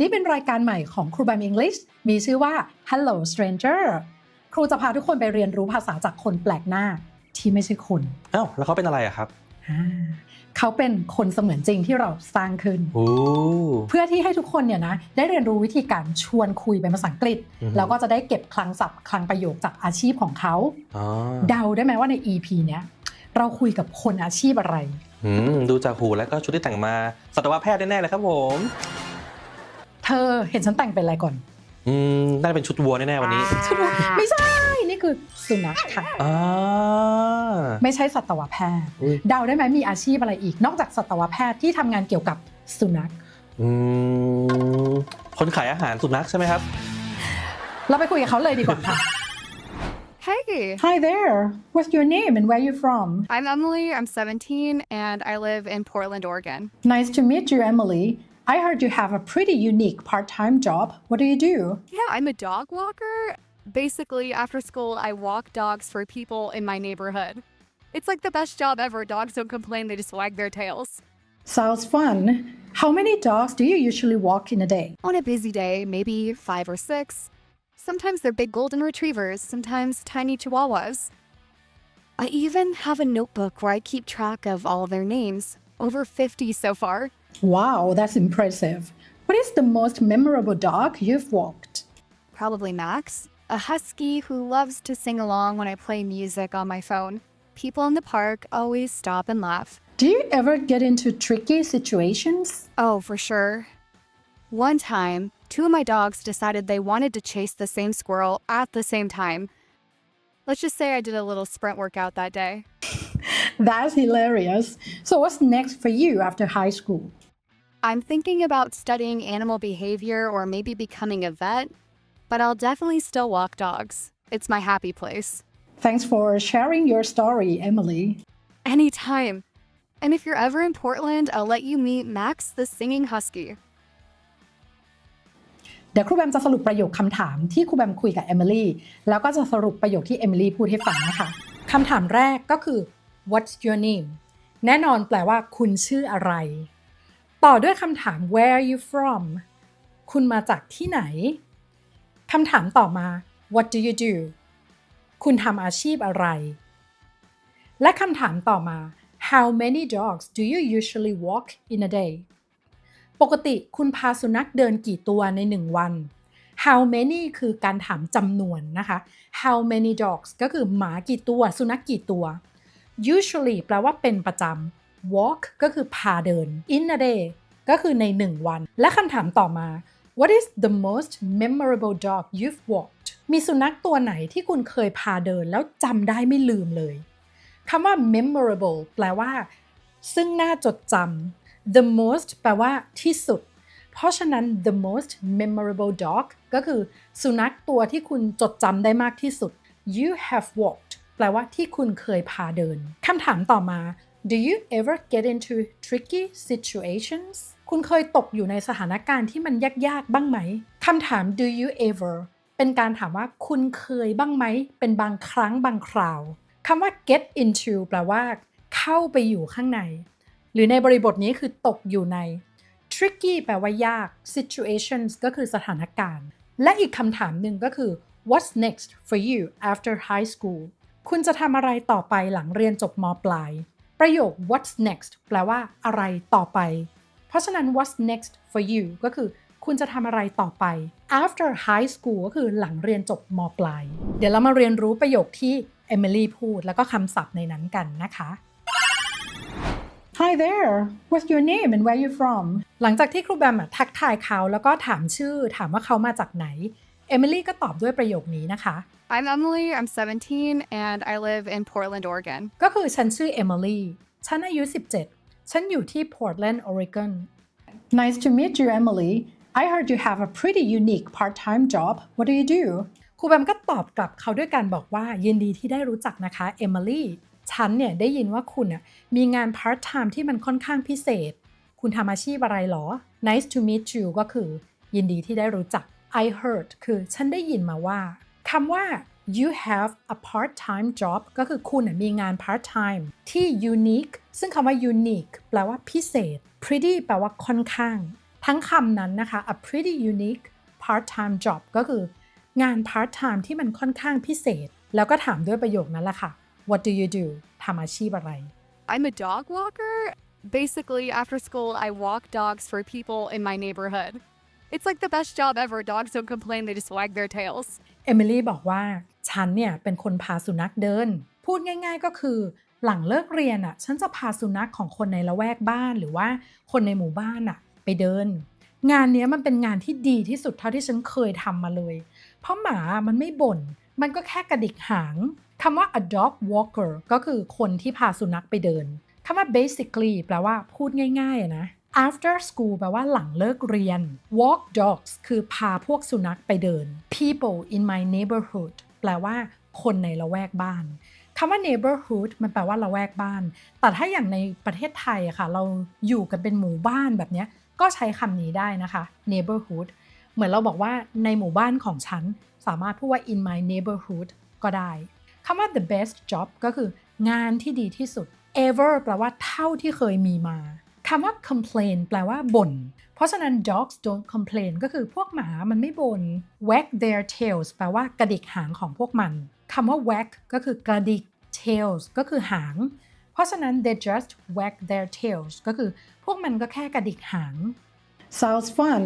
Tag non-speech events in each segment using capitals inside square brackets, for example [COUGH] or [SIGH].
นี่เป็นรายการใหม่ของครูบาม English มีชื่อว่า Hello Stranger ครูจะพาทุกคนไปเรียนรู้ภาษาจากคนแปลกหน้าที่ไม่ใช่คนอ้าวแล้วเขาเป็นอะไรอะครับอ่าเขาเป็นคนเสมือนจริงที่เราสร้างขึ้นโอ้เพื่อที่ให้ทุกคนเนี่ยนะได้เรียนรู้วิธีการชวนคุยเป็นภาษาอังกฤษอือฮึแล้วก็จะได้เก็บคลังศัพท์คลังประโยคจากอาชีพของเขาอ๋อเดาได้ไหมว่าใน EP เนี้ยเราคุยกับคนอาชีพอะไรอืมดูจากหูแล้วก็ชุดที่แต่งมาสัตวแพทย์แน่ๆเลยครับผมเธอเห็นฉันแต่งเป็นอะไรก่อน อืมน่าจะเป็นชุดวัวแน่ๆวันนี้ไม่ใช่นี่คือสุนัขค่ะอ่าไม่ใช่สัตวแพทย์อุ๊ยเดาได้ไหมมีอาชีพอะไรอีก นอกจากสัตวแพทย์ที่ทำงานเกี่ยวกับสุนัขอืมคนขายอาหารสุนัขใช่ไหมครับ เราไปคุยกับเขาเลยดีกว่าค่ะ Hey, Hi there what's your name and where you from I'm Emily. I'm 17 and I live in Portland, Oregon. Nice to meet you Emily I heard you have a pretty unique part-time job what do you do Yeah, I'm a dog walker. Basically, after school, I walk dogs for people in my neighborhood. It's like the best job ever. Dogs don't complain, they just wag their tails. Sounds fun How many dogs do you usually walk in a day On a busy day, maybe five or six. Sometimes they're big golden retrievers, sometimes tiny chihuahuas. I even have a notebook where I keep track of all their names. Over 50 so far. Wow that's impressive What is the most memorable dog you've walked Probably Max, a husky who loves to sing along when I play music on my phone. People in the park always stop and laugh. Do you ever get into tricky situations Oh, for sure. One time, two of my dogs decided they wanted to chase the same squirrel at the same time. Let's just say I did a little sprint workout that day. [LAUGHS] That's hilarious So what's next for you after high school I'm thinking about studying animal behavior or maybe becoming a vet, but I'll definitely still walk dogs. It's my happy place. Thanks for sharing your story, Emily. Anytime. And if you're ever in Portland, I'll let you meet Max the singing husky. เดี๋ยวครูแบมจะสรุปประโยคคำถามที่ครูแบมคุยกับเอมิลี่แล้วก็จะสรุปประโยคที่เอมิลี่พูดให้ฟังนะคะคำถามแรกก็คือ What's your name แน่นอนแปลว่าคุณชื่ออะไร ต่อด้วยคำถาม Where are you from คุณมาจากที่ไหน คำถามต่อมา What do you do คุณทำอาชีพอะไร และคำถามต่อมา How many dogs do you usually walk in a day ปกติคุณพาสุนัขเดินกี่ตัวใน1วัน How many คือการถามจำนวนนะคะ How many dogs ก็คือหมากี่ตัว สุนัขกี่ตัว Usually แปลว่าเป็นประจำ Walk ก็คือพาเดิน In a day ก็คือใน 1 วัน และคำถามต่อมา What is the most memorable dog you've walked มีสุนัขตัวไหนที่คุณเคยพาเดินแล้วจำได้ไม่ลืมเลยคำว่า memorable แปลว่า ซึ่งน่าจดจำ the most แปลว่าที่สุด เพราะฉะนั้น the most memorable dog ก็คือสุนัขตัวที่คุณจดจำได้มากที่สุด you have walked แปลว่าที่คุณเคยพาเดินคำถามต่อมา do you ever get into tricky situations คุณเคยตกอยู่ในสถานการณ์ที่มันยากๆ บ้างไหมคำถาม do you ever เป็นการถามว่าคุณเคยบ้างไหม เป็นบางครั้งบางคราวคำว่า get into แปลว่า เข้าไปอยู่ข้างใน หรือในบริบทนี้คือตกอยู่ใน tricky แปลว่ายาก situations ก็คือสถานการณ์ และอีกคำถามหนึ่งก็คือ what's next for you after high school คุณจะทำอะไรต่อไปหลังเรียนจบมปลาย ประโยค what's next แปลว่าอะไรต่อไป เพราะฉะนั้น what's next for you ก็คือคุณจะทำอะไรต่อไป after high school ก็คือหลังเรียนจบมปลาย เดี๋ยวเรามาเรียนรู้ประโยคที่เอมิลี่พูดแล้วก็คำศัพท์ในนั้นกันนะคะ Hi there what's your name and where you from หลังจากที่ครูแบมทักทายเขาแล้วก็ถามชื่อถามว่าเขามาจากไหน เอมิลี่ก็ตอบด้วยประโยคนี้นะคะ I'm Emily, I'm 17, and I live in Portland, Oregon. ก็คือฉันชื่อเอมิลี่ฉันอายุ 17 ฉันอยู่ที่ Portland Oregon Nice to meet you Emily I heard you have a pretty unique part-time job What do you do ครูแบมก็ตอบกลับเขาด้วยการบอกว่ายินดีที่ได้รู้จักนะคะเอมิลี่ฉันเนี่ยได้ยินว่าคุณน่ะมีงาน part time ที่มันค่อนข้างพิเศษ คุณทำอาชีพอะไรหรอ Nice to meet you ก็คือ ยินดีที่ได้รู้จัก I heard คือฉันได้ยินมาว่าคำว่า you have a part time job ก็คือคุณมีงาน part time ที่ unique ซึ่งคำว่า unique แปลว่าพิเศษ pretty แปลว่าค่อนข้าง ทั้งคำนั้นนะคะ a pretty unique part-time job ก็คืองาน part-time ที่มันค่อนข้างพิเศษ แล้วก็ถามด้วยประโยคนั้นแหละค่ะ what do you do ทำอาชีพอะไร I'm a dog walker. Basically, after school, I walk dogs for people in my neighborhood. It's like the best job ever. Dogs don't complain, they just wag their tails. เอมิลี่บอกว่า ฉันเนี่ยเป็นคนพาสุนัขเดิน พูดง่าย ๆก็คือ หลังเลิกเรียนอะ ฉันจะพาสุนัขของคนในละแวกบ้านหรือว่าคนในหมู่บ้านอะ ไปเดิน งานเนี้ยมันเป็นงานที่ดีที่สุดเท่าที่ฉันเคยทำมาเลย เพราะหมามันไม่บ่น มันก็แค่กระดิกหางคำว่า a dog walker ก็คือคนที่พาสุนัขไปเดินคำว่า basically แปลว่าพูดง่ายๆนะ after school แปลว่าหลังเลิกเรียน walk dogs คือพาพวกสุนัขไปเดิน people in my neighborhood แปลว่าคนในละแวกบ้านคำว่า neighborhood มันแปลว่าละแวกบ้าน แต่ถ้าอย่างในประเทศไทยอะค่ะ เราอยู่กันเป็นหมู่บ้านแบบนี้ก็ใช้คำนี้ได้นะคะ neighborhood เหมือนเราบอกว่าในหมู่บ้านของฉัน สามารถพูดว่า in my neighborhood ก็ได้คำว่า the best job ก็คืองานที่ดีที่สุด ever แปลว่าเท่าที่เคยมีมา คำว่า complain แปลว่าบ่น เพราะฉะนั้น dogs don't complain ก็คือพวกหมามันไม่บน่น wag their tails แปลว่ากระดิกหางของพวกมันคำว่า wag ก็คือกระดิก tails ก็คือหาง เพราะฉะนั้น they just wag their tails ก็คือพวกมันก็แค่กระดิกหาง sounds fun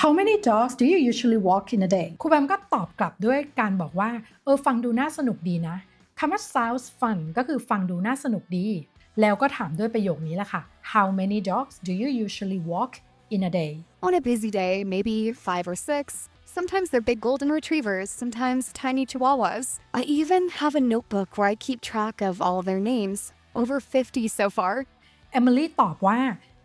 how many dogs do you usually walk in a day ครูแบมก็ตอบกลับด้วยการบอกว่า เออฟังดูน่าสนุกดีนะคำว่า sounds fun ก็คือฟังดูน่าสนุกดี แล้วก็ถามด้วยประโยคนี้แหละค่ะ how many dogs do you usually walk in a day On a busy day, maybe five or six. Sometimes they're big golden retrievers, sometimes tiny chihuahuas. I even have a notebook where I keep track of all their names. Over 50 so far. เอมิลี่ตอบว่า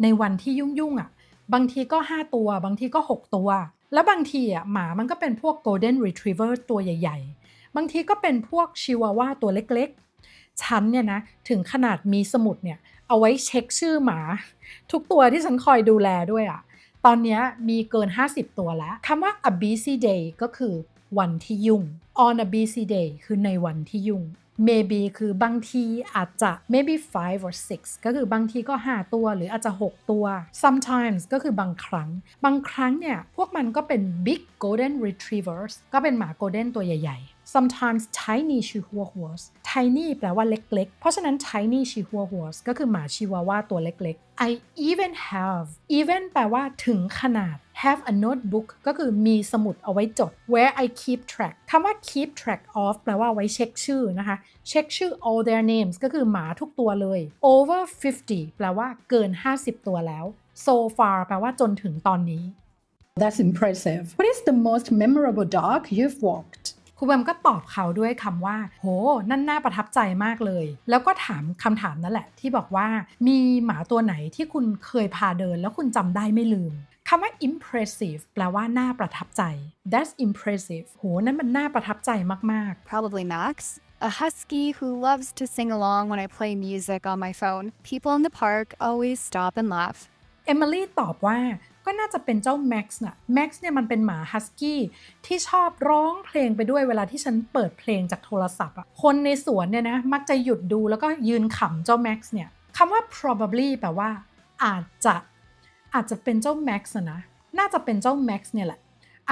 ในวันที่ยุ่งๆอะ บางทีก็ 5 ตัว บางทีก็ 6 ตัว แล้วบางทีอะหมามันก็เป็นพวก golden retriever ตัวใหญ่ ๆ บางทีก็เป็นพวกชิวาว่าตัวเล็กๆ ฉันเนี่ยนะถึงขนาดมีสมุดเนี่ยเอาไว้เช็คชื่อหมา ทุกตัวที่ฉันคอยดูแลด้วยอะตอนนี้มีเกิน 50 ตัวแล้วคำว่า a busy day ก็คือวันที่ยุ่ง on a busy day คือในวันที่ยุ่ง maybe คือบางทีอาจจะ maybe five or six ก็คือบางทีก็ 5 ตัวหรืออาจจะ 6 ตัว sometimes ก็คือบางครั้ง บางครั้งเนี่ย พวกมันก็เป็น big golden retrievers ก็เป็นหมา golden ตัวใหญ่ ๆ sometimes tiny chihuahuas tiny แปลว่าเล็กๆ เพราะฉะนั้น tiny chihuahuas ก็คือหมาชิวาว่าตัวเล็กๆ I even have even แปลว่าถึงขนาด have a notebook ก็คือมีสมุดเอาไว้จด where I keep track คำว่า keep track of แปลว่าไว้เช็คชื่อนะคะ เช็คชื่อ all their names ก็คือหมาทุกตัวเลย over 50 แปลว่าเกิน 50 ตัวแล้ว so far แปลว่าจนถึงตอนนี้ That's impressive What is the most memorable dog you've walked รูแบมก็ตอบเขาด้วยคำว่า โห นั่นน่าประทับใจมากเลย แล้วก็ถามคำถามนั่นแหละ ที่บอกว่ามีหมาตัวไหนที่คุณเคยพาเดิน แล้วคุณจำได้ไม่ลืมคำว่า impressive แปลว่าน่าประทับใจ That's impressive โห นั่นมันน่าประทับใจมาก Probably Max. A husky who loves to sing along when I play music on my phone. People in the park always stop and laugh. เอมิลี่ตอบว่าก็น่าจะเป็นเจ้าแม็กซ์น่ะแม็กซ์เนี่ยมันเป็นหมาฮัสกี้ที่ชอบร้องเพลงไปด้วยเวลาที่ฉันเปิดเพลงจากโทรศัพท์อะคนในสวนเนี่ยนะมักจะหยุดดูแล้วก็ยืนขำเจ้าแม็กซ์เนี่ยคำว่า probably แปลว่า อาจจะอาจจะเป็นเจ้าแม็กซ์นะน่าจะเป็นเจ้าแม็กซ์เนี่ยแหละ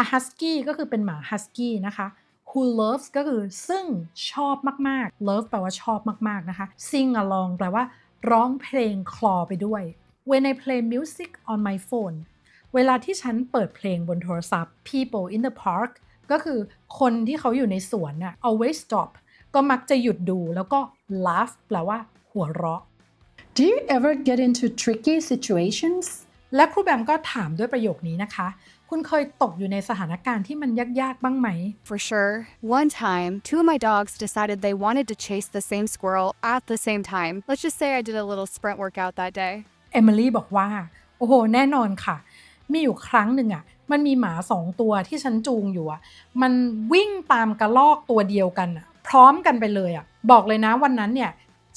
a husky ก็คือเป็นหมา husky นะคะ who loves ก็คือซึ่งชอบมากๆ love แปลว่าชอบมากๆนะคะ sing along แปลว่าร้องเพลงคลอไปด้วย when I play music on my phone เวลาที่ฉันเปิดเพลงบนโทรศัพท์ people in the park ก็คือคนที่เขาอยู่ในสวนน่ะ always stop ก็มักจะหยุดดูแล้วก็ laugh แปลว่าหัวเราะ Do you ever get into tricky situations และครูแบมก็ถามด้วยประโยคนี้นะคะ คุณเคยตกอยู่ในสถานการณ์ที่มันยากๆ บ้างไหม For sure. One time, two of my dogs decided they wanted to chase the same squirrel at the same time. Let's just say I did a little sprint workout that day. เอมิลี่บอกว่า โอ้โห แน่นอนค่ะ มีอยู่ครั้งหนึ่งอะ่ะ มันมีหมาสองตัวที่ฉันจูงอยู่อะ่ะ มันวิ่งตามกระลอกตัวเดียวกันอะ่ะ พร้อมกันไปเลยอะ่ะ บอกเลยนะวันนั้นเนี่ย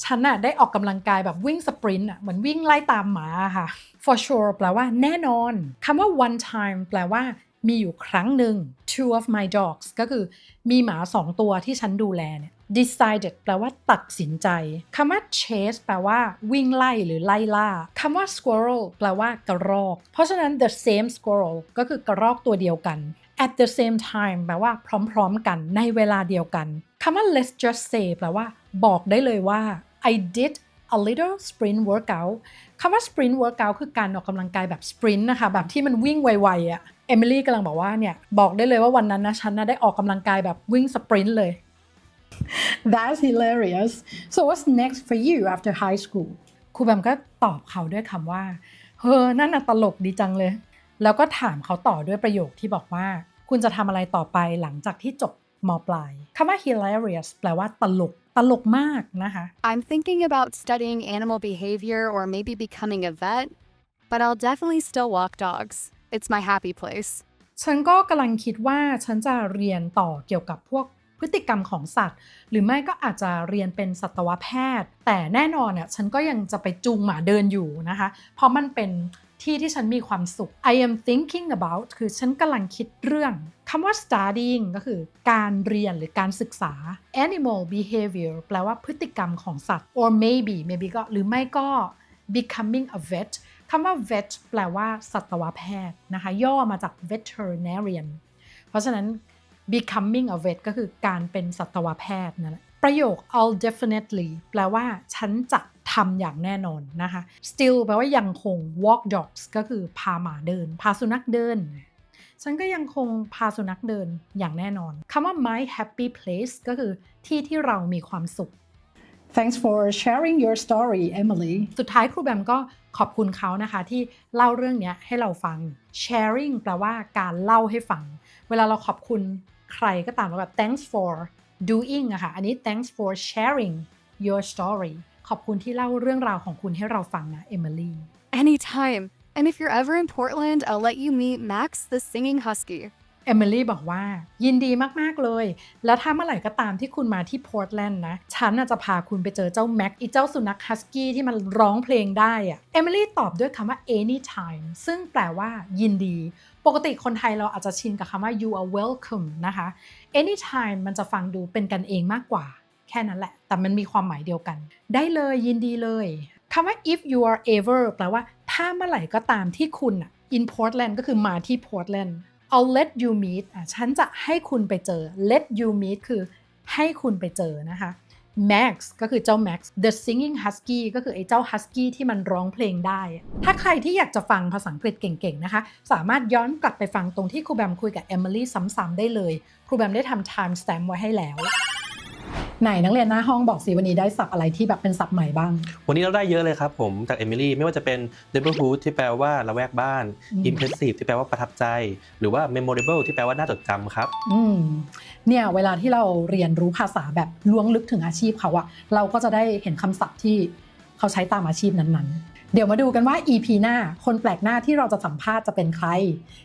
ฉันอะได้ออกกำลังกายแบบวิ่งสปรินต์อะเหมือนวิ่งไล่ตามหมาค่ะ for sure แปลว่าแน่นอนคำว่า one time แปลว่ามีอยู่ครั้งหนึ่ง two of my dogs ก็คือมีหมาสองตัวที่ฉันดูแลเนี่ย decided แปลว่าตัดสินใจคำว่า chase แปลว่า วิ่งไล่หรือไล่ล่าคำว่า squirrel แปลว่ากระรอก เพราะฉะนั้น the same squirrel ก็คือกระรอกตัวเดียวกัน at the same time แปลว่าพร้อมๆกันในเวลาเดียวกันคำว่า let's just say แปลว่า บอกได้เลยว่า I did a little sprint workout คำว่า sprint workout คือการออกกำลังกายแบบ sprint นะคะ แบบที่มันวิ่งไวๆอะ่ะ เอมิลี่กำลังบอกว่าเนี่ย บอกได้เลยว่าวันนั้นนะ ฉันนะได้ออกกำลังกายแบบวิ่งสปรินต์เลย That's hilarious so what's next for you after high school ครูแบมก็ตอบเขาด้วยคำว่า เฮ้อนั่นน่ะตลกดีจังเลย แล้วก็ถามเขาต่อด้วยประโยคที่บอกว่า คุณจะทำอะไรต่อไปหลังจากที่จบมปลายคำว่า hilarious แปลว่าตลกตลกมากนะคะ I'm thinking about studying animal behavior or maybe becoming a vet, but I'll definitely still walk dogs. It's my happy place. ฉันก็กำลังคิดว่าฉันจะเรียนต่อเกี่ยวกับพวก พฤติกรรมของสัตว์ หรือไม่ก็อาจจะเรียนเป็นสัตวแพทย์ แต่แน่นอนเนี่ยฉันก็ยังจะไปจูงหมาเดินอยู่นะคะ เพราะมันเป็นที่ที่ฉันมีความสุข I am thinking about คือฉันกำลังคิดเรื่องคำว่า studying ก็คือการเรียนหรือการศึกษา animal behavior แปลว่าพฤติกรรมของสัตว์ or maybe maybe ก็หรือไม่ก็ becoming a vet คำว่า vet แปลว่าสัตวแพทย์นะคะ ย่อมาจาก veterinarian เพราะฉะนั้น becoming a vet ก็คือการเป็นสัตวแพทย์นั่นแหละประโยค I'll definitely แปลว่าฉันจะทำอย่างแน่นอนนะคะ still แปลว่ายังคง walk dogs ก็คือพาหมาเดิน พาสุนัขเดิน ฉันก็ยังคงพาสุนัขเดินอย่างแน่นอนคำว่า my happy place ก็คือที่ที่เรามีความสุข Thanks for sharing your story Emily สุดท้ายครูแบมก็ขอบคุณเขานะคะ ที่เล่าเรื่องเนี้ยให้เราฟัง sharing แปลว่าการเล่าให้ฟัง เวลาเราขอบคุณ ใครก็ตามเราแบบ thanks for doing อะค่ะ อันนี้ thanks for sharing your story ขอบคุณที่เล่าเรื่องราวของคุณให้เราฟังนะ Emily Anytime. And if you're ever in Portland, I'll let you meet Max the singing husky. เอมิลี่บอกว่า ยินดีมาก ๆ เลย แล้วถ้าเมื่อไหร่ก็ตามที่คุณมาที่พอร์ตแลนด์นะ ฉันน่ะจะพาคุณไปเจอเจ้าแม็กอีเจ้าสุนัขฮัสกี้ที่มันร้องเพลงได้อะเอมิลี่ตอบด้วยคำว่า anytime ซึ่งแปลว่ายินดี ปกติคนไทยเราอาจจะชินกับคำว่า you are welcome นะคะ anytime มันจะฟังดูเป็นกันเองมากกว่า แค่นั้นแหละ แต่มันมีความหมายเดียวกัน ได้เลยยินดีเลยคำว่า if you are ever แปลว่า ถ้าเมื่อไหร่ก็ตามที่คุณอะ in Portland ก็คือมาที่ Portland I'll let you meet อะฉันจะให้คุณไปเจอ let you meet คือให้คุณไปเจอนะคะ Max ก็คือเจ้า Max the singing husky ก็คือไอ้เจ้า husky ที่มันร้องเพลงได้ ถ้าใครที่อยากจะฟังภาษาอังกฤษเก่งๆนะคะ สามารถย้อนกลับไปฟังตรงที่ครูแบมคุยกับ Emily ซ้ำๆได้เลย ครูแบมได้ทำ time stamp ไว้ให้แล้ว ไหนนักเรียนหน้าห้องบอกสิวันนี้ได้ศัพท์อะไรที่แบบเป็นศัพท์ใหม่บ้าง วันนี้เราได้เยอะเลยครับผมจากเอมิลี่ไม่ว่าจะเป็น neighborhood ที่แปลว่าละแวกบ้าน อืม impressive ที่แปลว่าประทับใจ หรือว่า memorable ที่แปลว่าน่าจดจำครับ อืมเนี่ยเวลาที่เราเรียนรู้ภาษาแบบล้วงลึกถึงอาชีพเขาอะเราก็จะได้เห็นคำศัพท์ที่เขาใช้ตามอาชีพนั้นๆ เดี๋ยวมาดูกันว่า EP หน้า คนแปลกหน้าที่เราจะสัมภาษณ์จะเป็นใคร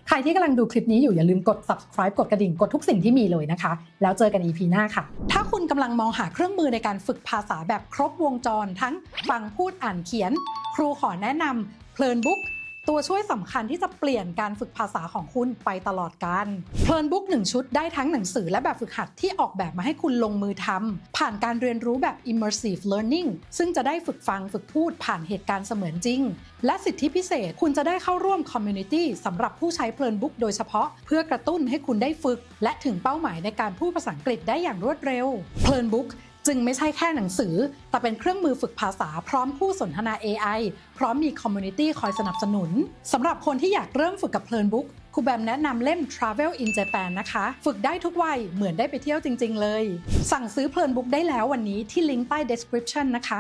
ใครที่กำลังดูคลิปนี้อยู่อย่าลืมกด subscribe กดกระดิ่งกดทุกสิ่งที่มีเลยนะคะ แล้วเจอกัน EP หน้าค่ะ ถ้าคุณกำลังมองหาเครื่องมือในการฝึกภาษาแบบครบวงจร ทั้งฟังพูดอ่านเขียน ครูขอแนะนำเพลินบุ๊ก ตัวช่วยสำคัญที่จะเปลี่ยนการฝึกภาษาของคุณไปตลอดการเพลินบุ๊กหนึ่งชุดได้ทั้งหนังสือและแบบฝึกหัดที่ออกแบบมาให้คุณลงมือทำผ่านการเรียนรู้แบบ immersive learning ซึ่งจะได้ฝึกฟังฝึกพูดผ่านเหตุการณ์เสมือนจริง และสิทธิพิเศษคุณจะได้เข้าร่วม community สำหรับผู้ใช้เพลินบุ๊กโดยเฉพาะ เพื่อกระตุ้นให้คุณได้ฝึก และถึงเป้าหมายในการพูดภาษาอังกฤษได้อย่างรวดเร็วเพลินบุ๊ก จึงไม่ใช่แค่หนังสือ แต่เป็นเครื่องมือฝึกภาษาพร้อมคู่สนทนา AI พร้อมมีคอมมูนิตี้คอยสนับสนุนสำหรับคนที่อยากเริ่มฝึกกับเพลินบุ๊กครูแบมแนะนำเล่ม Travel in Japan นะคะ ฝึกได้ทุกวัย เหมือนได้ไปเที่ยวจริง ๆ เลย สั่งซื้อเพลินบุ๊กได้แล้ววันนี้ที่ลิงก์ใต้ description นะคะ